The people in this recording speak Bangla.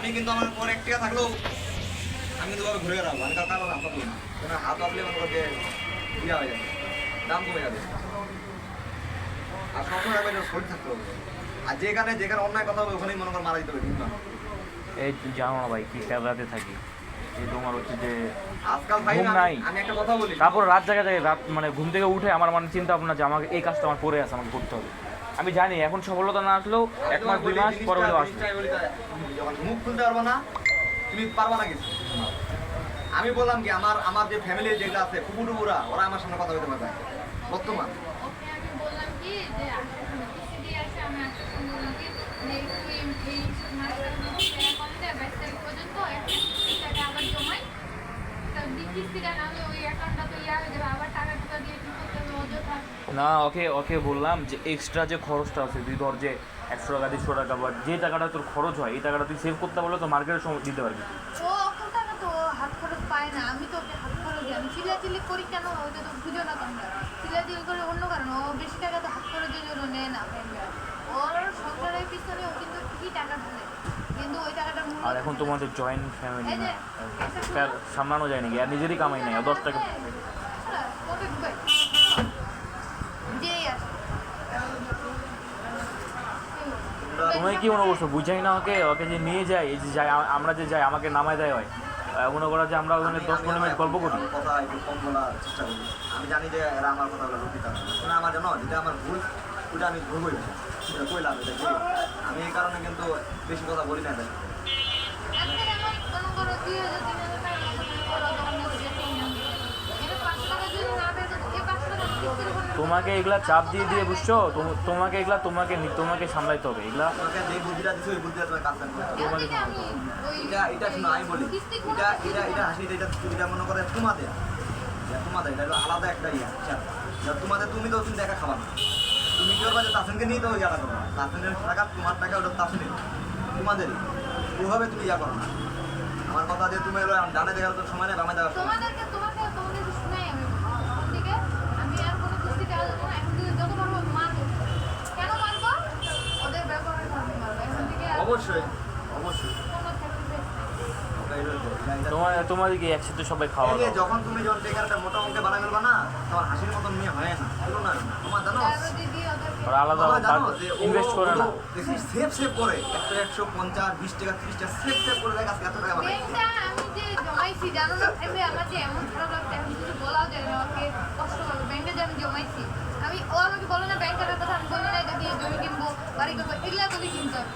আমি কিন্তু আমার পরে এক টাকা থাকলেও আমি কিন্তু ভাবে ঘুরে বেড়াবো আমি কারও কারও হাত পাবো না। কেন হাত পাবলে মনে ইয়া হয়ে যাবে দাম কমে যাবে। আর সবসময় রাখবে শরীর থাকতে হবে। আর যেখানে যেখানে অন্যায় কথা হবে ওখানেই মনে কর মারা দিতে হবে না? এই জানো না ভাই কি ফেরাতে থাকি। এই তোমার হচ্ছে যে আজকাল ভাই নাই। আমি একটা কথা বলি। তারপর রাত জায়গা যায় রাত মানে ঘুম থেকে উঠে আমার মানে চিন্তা ভাবনা যে আমাকে এই কাজটা আমার পরে আছে আমাকে করতে হবে। আমি জানি এখন সফলতা না আসলেও এক মাস দুই মাস পরে হলেও আসবে। যখন মুখ খুলতে পারবে না তুমি পারবা না কিছু। আমি বললাম কি আমার আমার যে ফ্যামিলি যেগুলো আছে ফুপুটুপুরা ওরা আমার সামনে কথা বলতে পারবে। বর্তমান। কিস্তিটা না হলে ওই অ্যাকাউন্টটা তো ইয়া হয়ে যাবে আবার টাকা টুকা দিয়ে কি করতে হবে অযথা না ওকে ওকে বললাম যে এক্সট্রা যে খরচটা আছে তুই ধর যে একশো টাকা দেড়শো টাকা বা যে টাকাটা তোর খরচ হয় এই টাকাটা তুই সেভ করতে পারলে তো মার্কেটের সময় দিতে পারবি। আর এখন তোমাদের জয়েন্ট ফ্যামিলি না? সামলানো যায় নাকি? আর নিজেরই কামাই নাই দশ টাকা হ্যাঁ, ওকে ঢুকাই। যেই আসে। তোমায় কি মনে করছ, বুঝাই না ওকে ওকে যে নিয়ে যায়, এই যে যাই আমরা যে যাই, আমাকে নামায় দেয় হয়। মনে করা যে আমরা ওখানে দশ পনেরো মিনিট গল্প করি। কথা একটু কম বলার চেষ্টা করি আমি জানি যে এরা আমার কথা বলে রুটি না আমার জানো যেটা আমার ভুল আমি আমি এই কারণে কিন্তু বেশি কথা বলি না তাই তোমাকে এগুলা চাপ দিয়ে দিয়ে বুঝছ? তোম- তোমাকে এগুলা তোমাকে নি- তোমাকে সামলাইতে হবে। এগুলা আমি এটা এটা শুনো আমি বলি এটা এটা এটা হাসি এটা এটা মনে করে তোমাদের। এটা তোমাদের এটা আলাদা একটা ইয়া হিসাব। তোমাদের তুমি তো তুমি দেখা খাবা না। তুমি কি করবা যে তাসিনকে নিয়ে তো ইয়াটা করবা? তাসিনের টাকা তোমার টাকা ওটা তাসিনের। তোমাদেরই। ওভাবে তুমি ইয়া করো না। আমার কথা যে তুমি ডানে দেখার তো সময় নেই বামে দেখার সময় নেই। তোমাদেরকে তোমাকে তোমাদেরকে শুনাই আমি এখন থেকে আমি আর কোনো কিস্তি টাকা দেবো না এখন থেকে যত পারব মারবো কেন মারবো ওদের ব্যবহারের কারণে মারবো এখন থেকে আর অবশ্যই অবশ্যই। কোনো sacrifice নাই। এটা হলো তো, এটা- এটা- তোমার তোমাদেরকে একসাথে সবাই খাওয়া এই যে যখন তুমি যখন টেকার একটা মোটা অঙ্কে বানাই ফেলবা না তোমার হাসির মতন নিয়ে হয় না তুলো না তোমার জানো? ওরা আলাদা ও- ইনভেস্ট করে না। দেখি সেভ সেভ করে। একশো একশো পঞ্চাশ বিশ টাকা ত্রিশ টাকা সেভ সেভ করে দেখ আজকে এত টাকা ব্যাংকটা আমি যে জমাইছি জানো না? এমনি আমার যে এমন খারাপ লাগছে এখন কিছু বলাও যায় না আমাকে কষ্ট হবে ব্যাংকে যে আমি জমাইছি আমি ও আমাকে বলে না ব্যাংকের কথা আমি বলি না এটা দিয়ে জমি কিনবো বাড়ি করব এগুলা বলি কিনতে হবে